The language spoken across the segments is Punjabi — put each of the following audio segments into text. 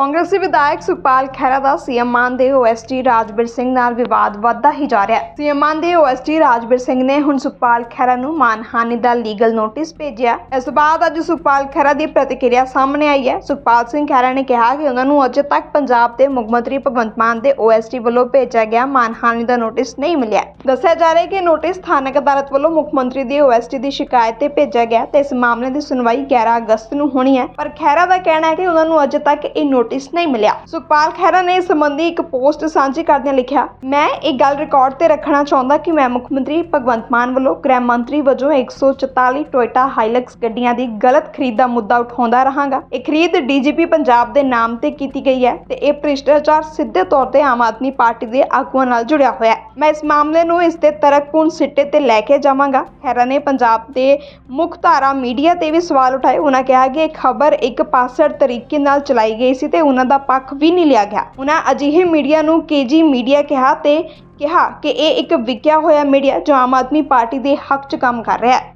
ਕਾਂਗਰਸੀ ਵਿਧਾਇਕ ਸੁਖਪਾਲ ਖਹਿਰਾ ਦਾ ਸੀਐਮ ਮਾਨ ਦੇ ਓਐਸਟੀ ਰਾਜਵੀਰ ਸਿੰਘ ਨਾਲ ਵਿਵਾਦ ਵੱਧਦਾ ਹੀ ਜਾ ਰਿਹਾ ਹੈ। ਸੀਐਮ ਮਾਨ ਦੇ ਓਐਸਟੀ ਰਾਜਵੀਰ ਸਿੰਘ ਨੇ ਹੁਣ ਸੁਖਪਾਲ ਖਹਿਰਾ ਨੂੰ ਮਾਨਹਾਨੀ ਦਾ ਲੀਗਲ ਨੋਟਿਸ ਭੇਜਿਆ ਇਸ ਤੋਂ ਬਾਅਦ ਅੱਜ ਸੁਖਪਾਲ ਖਹਿਰਾ ਦੀ ਪ੍ਰਤੀਕਿਰਿਆ ਸਾਹਮਣੇ ਆਈ ਹੈ। ਸੁਖਪਾਲ ਸਿੰਘ ਖਹਿਰਾ ਨੇ ਕਿਹਾ ਕਿ ਉਹਨਾਂ ਨੂੰ ਅਜੇ ਤੱਕ ਪੰਜਾਬ ਦੇ ਮੁੱਖ ਮੰਤਰੀ ਭਗਵੰਤ ਮਾਨ ਦੇ ਓਐਸਟੀ ਵੱਲੋਂ ਭੇਜਿਆ ਗਿਆ ਮਾਨਹਾਨੀ ਦਾ ਨੋਟਿਸ ਨਹੀਂ ਮਿਲਿਆ ਦੱਸਿਆ ਜਾ ਰਿਹਾ ਹੈ ਕਿ ਨੋਟਿਸ ਸਥਾਨਕ ਅਦਾਲਤ ਵੱਲੋਂ ਮੁੱਖ ਮੰਤਰੀ ਦੀ ਓਐਸਟੀ ਦੀ ਸ਼ਿਕਾਇਤ ਤੇ ਭੇਜਿਆ ਗਿਆ ਤੇ ਇਸ ਮਾਮਲੇ ਦੀ ਸੁਣਵਾਈ 11 ਅਗਸਤ ਨੂੰ ਹੋਣੀ ਹੈ। ਪਰ ਖਹਿਰਾ ਦਾ ਕਹਿਣਾ ਹੈ ਕਿ ਉਹਨਾਂ ਨੂੰ ਅਜੇ ਤੱਕ ਇਹ ਨੋਟਿਸ ਨਹੀਂ ਮਿਲਿਆ। ਸੁਖਪਾਲ ਖਹਿਰਾ ਨੇ ਇਸ ਸੰਬੰਧੀ ਇੱਕ ਪੋਸਟ ਸਾਂਝੀ ਕਰਦਿਆਂ ਲਿਖਿਆ, ਮੈਂ ਇਹ ਗੱਲ ਰਿਕਾਰਡ ਤੇ ਰੱਖਣਾ ਚਾਹੁੰਦਾ ਕਿ ਮੈਂ ਮੁੱਖ ਮੰਤਰੀ ਭਗਵੰਤ ਮਾਨ ਵੱਲੋਂ ਗ੍ਰਹਿ ਮੰਤਰੀ ਵਜੋਂ 144 ਟੋਇਟਾ ਹਾਈਲਕਸ ਗੱਡੀਆਂ ਦੀ ਗਲਤ ਖਰੀਦ ਦਾ ਮੁੱਦਾ ਉਠਾਉਂਦਾ ਰਹਾਂਗਾ। ਇਹ ਖਰੀਦ ਡੀਜੀਪੀ ਪੰਜਾਬ ਦੇ ਨਾਮ ਤੇ ਕੀਤੀ ਗਈ ਹੈ ਤੇ ਇਹ ਭ੍ਰਿਸ਼ਟਾਚਾਰ ਸਿੱਧੇ ਤੌਰ ਤੇ ਆਮ ਆਦਮੀ ਪਾਰਟੀ ਦੇ ਆਗੂਆਂ ਨਾਲ ਜੁੜਿਆ ਹੋਇਆ ਹੈ। ਮੈਂ ਇਸ ਮਾਮਲੇ ਨੂੰ ਇਸ ਦੇ ਤਰਕਪੂਰਨ ਸਿੱਟੇ ਤੇ ਲੈ ਕੇ ਜਾਵਾਂਗਾ। ਖਹਿਰਾ ਨੇ ਪੰਜਾਬ ਦੇ ਮੁੱਖ ਧਾਰਾ ਮੀਡੀਆ ਤੇ ਵੀ ਸਵਾਲ ਉਠਾਏ। ਉਹਨਾਂ ਕਿਹਾ ਕਿ ਇਹ ਖਬਰ ਇੱਕ ਪਾਸੜ ਤਰੀਕੇ ਨਾਲ ਚਲਾਈ ਗਈ ਸੀ ਤੇ ਉਹਨਾਂ ਦਾ ਪੱਖ ਵੀ ਨਹੀਂ ਲਿਆ ਗਿਆ। ਉਹਨਾਂ ਅਜਿਹੇ ਮੀਡੀਆ ਨੂੰ ਕੇਜੀ ਮੀਡੀਆ ਕਿਹਾ ਤੇ ਕਿਹਾ ਕਿ ਇਹ ਇੱਕ ਵਿਕਿਆ ਹੋਇਆ ਮੀਡੀਆ ਜੋ ਆਮ ਆਦਮੀ ਪਾਰਟੀ ਦੇ ਹੱਕ 'ਚ ਕੰਮ ਕਰ ਰਿਹਾ ਹੈ।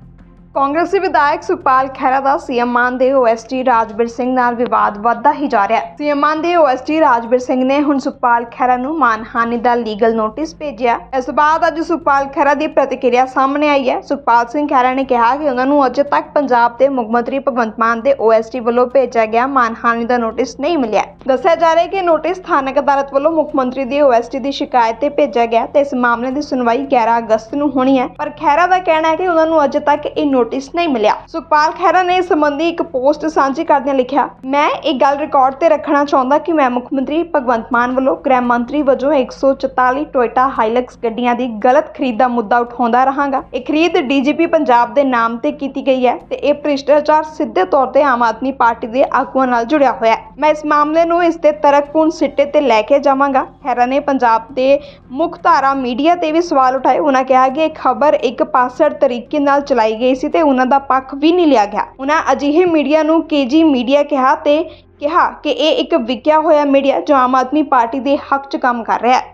ਕਾਂਗਰਸੀ ਵਿਧਾਇਕ ਸੁਖਪਾਲ ਖਹਿਰਾ ਦਾ ਸੀਐਮ ਮਾਨ ਦੇ ਓਐਸਟੀ ਰਾਜਵੀਰ ਸਿੰਘ ਨਾਲ ਵਿਵਾਦ ਵੱਧਦਾ ਹੀ ਜਾ ਰਿਹਾ ਹੈ। ਸੀਐਮ ਮਾਨ ਦੇ ਓਐਸਟੀ ਰਾਜਵੀਰ ਸਿੰਘ ਨੇ ਹੁਣ ਸੁਖਪਾਲ ਖਹਿਰਾ ਨੂੰ ਮਾਨਹਾਨੀ ਦਾ ਲੀਗਲ ਨੋਟਿਸ ਭੇਜਿਆ। ਇਸ ਬਾਅਦ ਅੱਜ ਸੁਖਪਾਲ ਖਹਿਰਾ ਦੀ ਪ੍ਰਤੀਕਿਰਿਆ ਸਾਹਮਣੇ ਆਈ ਹੈ। ਸੁਖਪਾਲ ਸਿੰਘ ਖਹਿਰਾ ਨੇ ਕਿਹਾ ਕਿ ਉਹਨਾਂ ਨੂੰ ਅਜੇ ਤੱਕ ਪੰਜਾਬ ਦੇ ਮੁੱਖ ਮੰਤਰੀ ਭਗਵੰਤ ਮਾਨ ਦੇ ਓਐਸਟੀ ਵੱਲੋਂ ਭੇਜਿਆ ਗਿਆ ਮਾਨਹਾਨੀ ਦਾ ਨੋਟਿਸ ਨਹੀਂ ਮਿਲਿਆ। ਦੱਸਿਆ ਜਾ ਰਿਹਾ ਹੈ ਕਿ ਨੋਟਿਸ ਸਥਾਨਕ ਅਦਾਲਤ ਵੱਲੋਂ ਮੁੱਖ ਮੰਤਰੀ ਦੀ ਓਐਸਟੀ ਦੀ ਸ਼ਿਕਾਇਤ ਤੇ ਭੇਜਿਆ ਗਿਆ ਤੇ ਇਸ ਮਾਮਲੇ ਦੀ ਸੁਣਵਾਈ 11 ਅਗਸਤ ਨੂੰ ਹੋਣੀ ਹੈ। ਪਰ ਖਹਿਰਾ ਦਾ ਕਹਿਣਾ ਹੈ ਕਿ ਉਹਨਾਂ ਨੂੰ ਅਜੇ ਤੱਕ ਇਹ ਨੋਟਿਸ ਨਹੀਂ ਮਿਲਿਆ। ਸੁਖਪਾਲ ਖਹਿਰਾ ਨੇ ਇਸ ਸੰਬੰਧੀ ਇੱਕ ਪੋਸਟ ਸਾਂਝੀ ਕਰਦਿਆਂ ਲਿਖਿਆ, ਮੈਂ ਇਹ ਗੱਲ ਰਿਕਾਰਡ ਤੇ ਰੱਖਣਾ ਚਾਹੁੰਦਾ ਕਿ ਮੈਂ ਮੁੱਖ ਮੰਤਰੀ ਭਗਵੰਤ ਮਾਨ ਵੱਲੋਂ ਗ੍ਰਹਿ ਮੰਤਰੀ ਵਜੋਂ 144 ਟੋਇਟਾ ਹਾਈਲਕਸ ਗੱਡੀਆਂ ਦੀ ਗਲਤ ਖਰੀਦ ਦਾ ਮੁੱਦਾ ਉਠਾਉਂਦਾ ਰਹਾਂਗਾ। ਇਹ ਖਰੀਦ ਡੀਜੀਪੀ ਪੰਜਾਬ ਦੇ ਨਾਮ ਤੇ ਕੀਤੀ ਗਈ ਹੈ ਤੇ ਇਹ ਭ੍ਰਿਸ਼ਟਾਚਾਰ ਸਿੱਧੇ ਤੌਰ ਤੇ ਆਮ ਆਦਮੀ ਪਾਰਟੀ ਦੇ ਆਗੂਆਂ ਨਾਲ ਜੁੜਿਆ ਹੋਇਆ ਹੈ। ਮੈਂ ਇਸ ਮਾਮਲੇ ਨੂੰ ਇਸ ਦੇ ਤਰਕਪੂਰਨ ਸਿੱਟੇ ਤੇ ਲੈ ਕੇ ਜਾਵਾਂਗਾ। ਖਹਿਰਾ ਨੇ ਪੰਜਾਬ ਦੇ ਮੁੱਖ ਧਾਰਾ ਮੀਡੀਆ ਤੇ ਵੀ ਸਵਾਲ ਉਠਾਏ। ਉਹਨਾਂ ਕਿਹਾ ਕਿ ਇਹ ਖਬਰ ਇੱਕ ਪਾਸੜ ਤਰੀਕੇ ਨਾਲ ਚਲਾਈ ਗਈ ਸੀ ਤੇ ਉਹਨਾਂ ਦਾ ਪੱਖ ਵੀ ਨਹੀਂ ਲਿਆ ਗਿਆ। ਉਹਨਾਂ ਅਜਿਹੇ ਮੀਡੀਆ ਨੂੰ ਕੇਜੀ ਮੀਡੀਆ ਕਿਹਾ ਤੇ ਕਿਹਾ ਕਿ ਇਹ ਇੱਕ ਵਿਕਿਆ ਹੋਇਆ ਮੀਡੀਆ ਜੋ ਆਮ ਆਦਮੀ ਪਾਰਟੀ ਦੇ ਹੱਕ 'ਚ ਕੰਮ ਕਰ ਰਿਹਾ ਹੈ।